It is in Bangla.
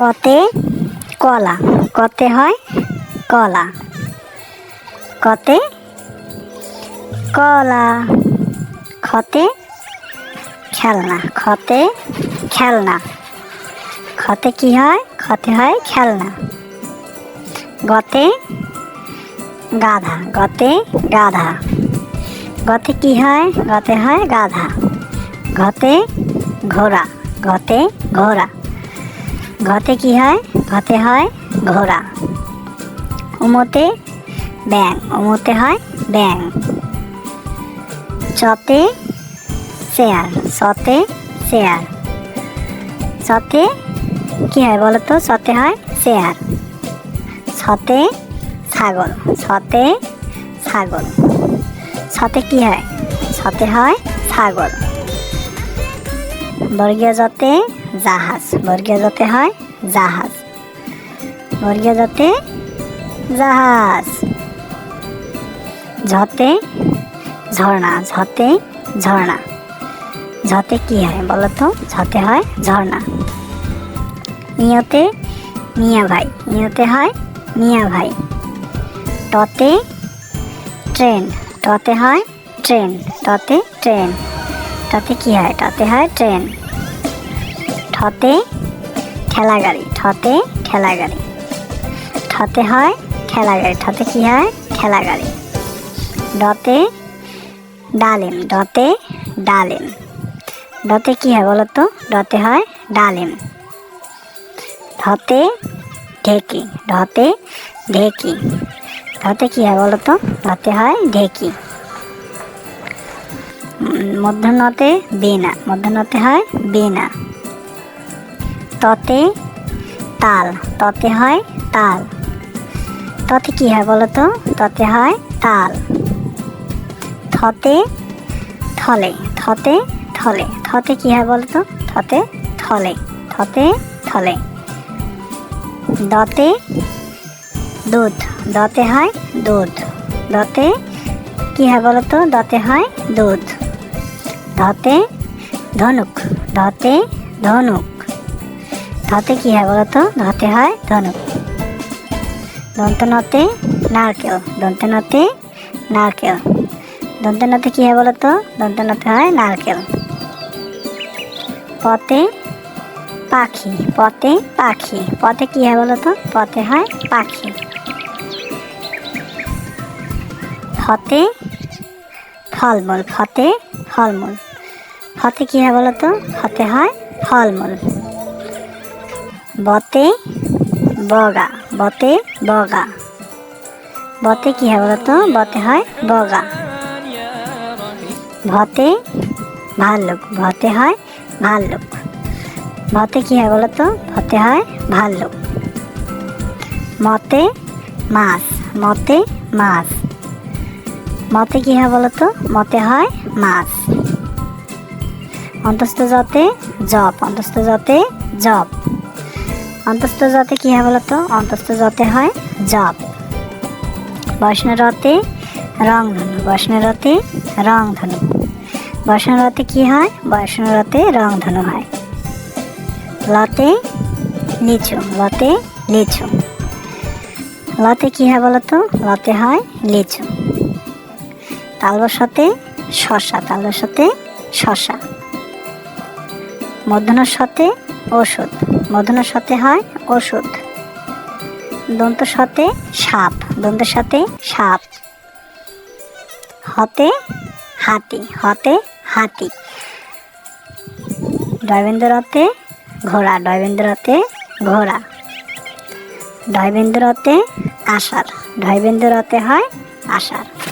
কতে কলা। কতে হয় কলা। কতে কলা। খতে খেলনা। খতে খেলনা। খতে কি হয়? খতে হয় খেলনা। গতে গাধা। গতে গাধা। গতে কি হয়? গতে হয় গাধা। ঘতে ঘোড়া। ঘতে ঘোড়া। ঘতে কি হয়? ঘতে হয় ঘোড়া। উমতে ব্যাং উমতে হয় ব্যাং চতে চেয়ার সতে চেয়ার সতে কি হয় বলো তো? সতে হয় চেয়ার সতে ছাগল। সতে ছাগল। সতে কি হয়? সতে হয় ছাগল। বর্গীয় যাতে জাহাজ। বর্গীয় যাতে হয়, জাহাজ। বর্গীয় যাতে, জাহাজ। ঝতে, ঝর্ণা। ঝতে ঝর্ণা। ঝতে কি হয় বলো তো ঝতে হয় ঝর্ণা। নিয়তে মিয়া ভাই নিয়তে হয় মিয়া ভাই টতে, ট্রেন। টতে হয় ট্রেন। টতে ট্রেন। টতে কি হয়? টতে হয় ট্রেন। ঠতে ঠেলা গাড়ি ঠতে ঠেলা গাড়ি ঠতে হয় ঠেলা গাড়ি ঠতে কি হয়? ঠেলা গাড়ি ডতে ডালিম ডতে ডালিম। ডতে কি হয় বলো তো? ডতে হয় ডালিম। ধতে ঢেকি ঢতে ঢেকি। ধতে কি হয় বলো তো? ধতে হয় ঢেকি। মধ্যনতে বেনা, মধ্যনতে হয় বেনা। ততে তাল, ততে হয় তাল। ততে কি হয় বলো তো? ততে হয় তাল। থতে থলে থতে থলে। থতে কি হয় বলো তো? থতে থলে থতে থলে। দতে দুধ, দতে হয় দুধ। দতে কি হয় বলো তো? দতে হয় দুধ। ধতে ধনুক ধতে ধনুক। ধতে কি হয় বলো তো? ধতে হয় ধনুক দন্তনতে নারকেল। দন্তনতে নারকেল। দন্তনতে কি হয় বলো তো? দন্তনতে হয় নারকেল। পথে পাখি। পথে পাখি। পথে কি হয় বলো তো? পথে হয় পাখি। ফতে ফলমূল। ফতে ফলমূল। ফতে কি হয় বলো তো? ফতে হয় ফলমূল। বতে বগা বতে বগা। বতে কি হয় বলো তো বতে হয় বগা। ভতে ভাল্লুক, ভতে হয় ভাল্লুক। ভতে কি হয় বলো তো ভতে হয় ভাল্লুক। মতে মাছ মতে মাছ। মতে কি হয় বলো তো মতে হয় মাছ। অন্তস্থ যাতে জপ, অন্তস্থ যাতে জপ। অন্তস্থ যাতে কি হয় বলো তো অন্তস্থ যাতে হয় জপ। বৈষ্ণরতে রংধনু বৈষ্ণরতে রংধনু বৈষ্ণরতে কি হয়? বৈষ্ণরতে রংধনু হয়। লতে লিচু লতে লিচু। লতে কি হয় বলো তো লতে হয় লিচু। তালবসাতে শশা তালবসাতে শশা মধ্যাহ্নর সাথে ওষুধ। মধ্যাহ্নর সাথে হয় ওষুধ। দন্ত সাথে সাপ। দন্তের সাথে সাপ। হতে হাতি। হতে হাতি। ডয়বেন্দ্রতে ঘোড়া। ডয়বেন্দ্রতে ঘোড়া। ডয়বেন্দ্রতে আষাঢ়। ডয়বেন্দ্রতে হয় আষাঢ়।